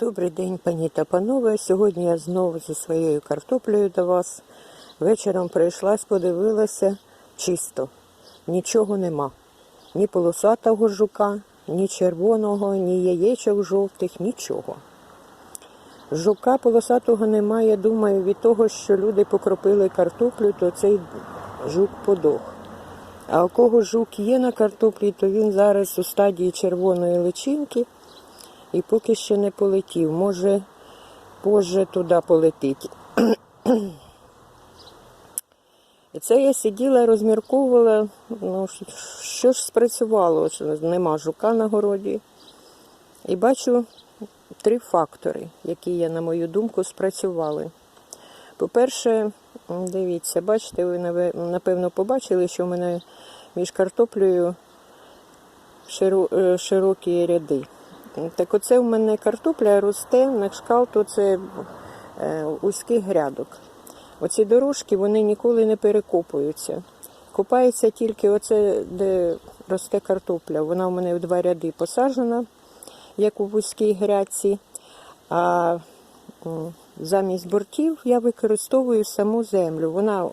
Добрий день, пані та панове. Сьогодні я знову зі своєю картоплею до вас. Вечором прийшлась, подивилася чисто. Нічого нема. Ні полосатого жука, ні червоного, ні яєчок жовтих, нічого. Жука полосатого немає, думаю, від того, що люди покропили картоплю, то цей жук подох. А у кого жук є на картоплі, то він зараз у стадії червоної личинки і поки що не полетів. Може, позже туди полетить. І це я сиділа, розмірковувала, ну, що ж спрацювало, що нема жука на городі. І бачу три фактори, які, я, на мою думку, спрацювали. По-перше, дивіться, бачите, ви напевно побачили, що в мене між картоплею е, широкі ряди. Так оце в мене картопля росте на шкалт оце е, узьких грядок. Оці дорожки вони ніколи не перекопуються. Копається тільки оце, де росте картопля. Вона в мене в два ряди посаджена, як у вузькій грядці. А замість бортів я використовую саму землю. Вона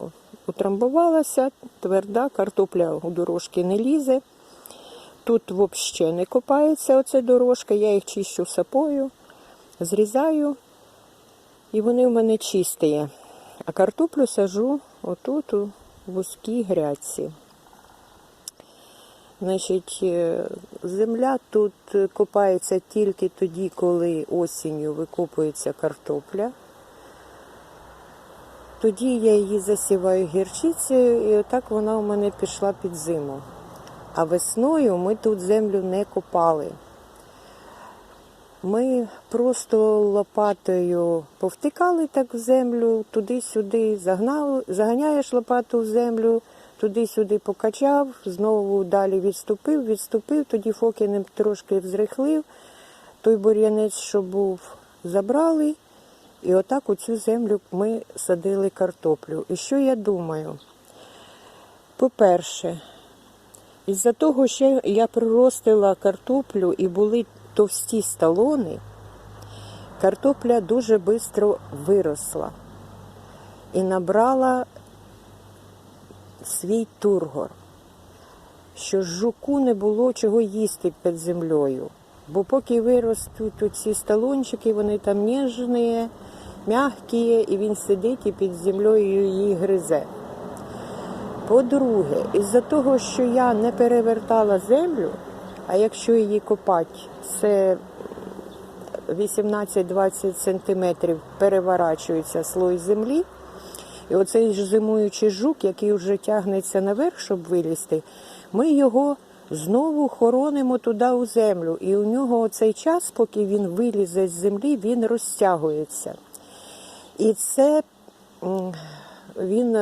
утрамбувалася, тверда, картопля у дорожки не лізе. Тут взагалі не копається оця дорожка, я їх чищу сапою, зрізаю, і вони в мене чисті. А картоплю сажу отут у вузькій грядці. Значить, е, земля тут копається тільки тоді, коли осінню викопується картопля. Тоді я її засіваю гірчицею, і отак вона у мене пішла під зиму. А весною ми тут землю не копали. Ми просто лопатою повтикали так в землю, туди-сюди загнав, заганяєш лопату в землю, туди-сюди покачав, знову далі відступив, відступив, тоді фокіним трошки взрихлив, той бур'янець, що був, забрали. І отак у цю землю ми садили картоплю. І що я думаю? По-перше, із-за того, що я приростила картоплю і були товсті сталони, картопля дуже швидко виросла і набрала свій тургор, що жуку не було чого їсти під землею. Бо поки виростуть ці сталончики, вони там ніжні, м'які, і він сидить і під землею її гризе. По-друге, із-за того, що я не перевертала землю, а якщо її копати, це 18-20 сантиметрів переворачується слой землі, і оцей ж зимуючий жук, який вже тягнеться наверх, щоб вилізти, ми його знову хоронимо туди у землю. І у нього цей час, поки він вилізе з землі, він розтягується. І це він,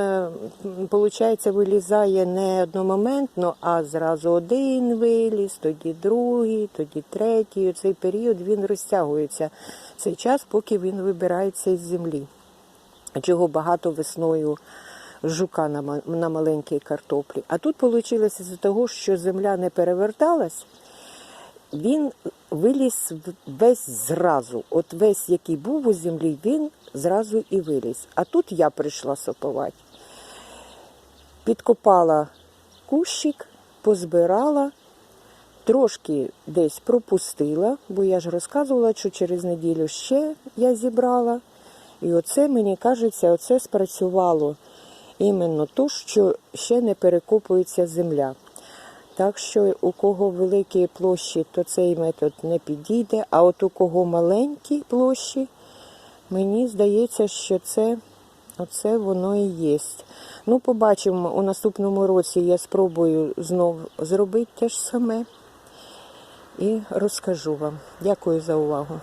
виходить, вилізає не одномоментно, а зразу один виліз, тоді другий, тоді третій. У цей період він розтягується цей час, поки він вибирається із землі. Чого багато весною жука на, на маленькій картоплі. А тут вийшло з-за того, що земля не переверталась, він виліз весь зразу. От весь, який був у землі, він зразу і виліз. А тут я прийшла сопувати. Підкопала кущик, позбирала, трошки десь пропустила, бо я ж розказувала, що через неділю ще я зібрала. І оце, мені кажеться, оце спрацювало іменно то, що ще не перекопується земля. Так що у кого великі площі, то цей метод не підійде, а от у кого маленькі площі, мені здається, що це оце воно і є. Ну, побачимо, у наступному році я спробую знов зробити те ж саме і розкажу вам. Дякую за увагу.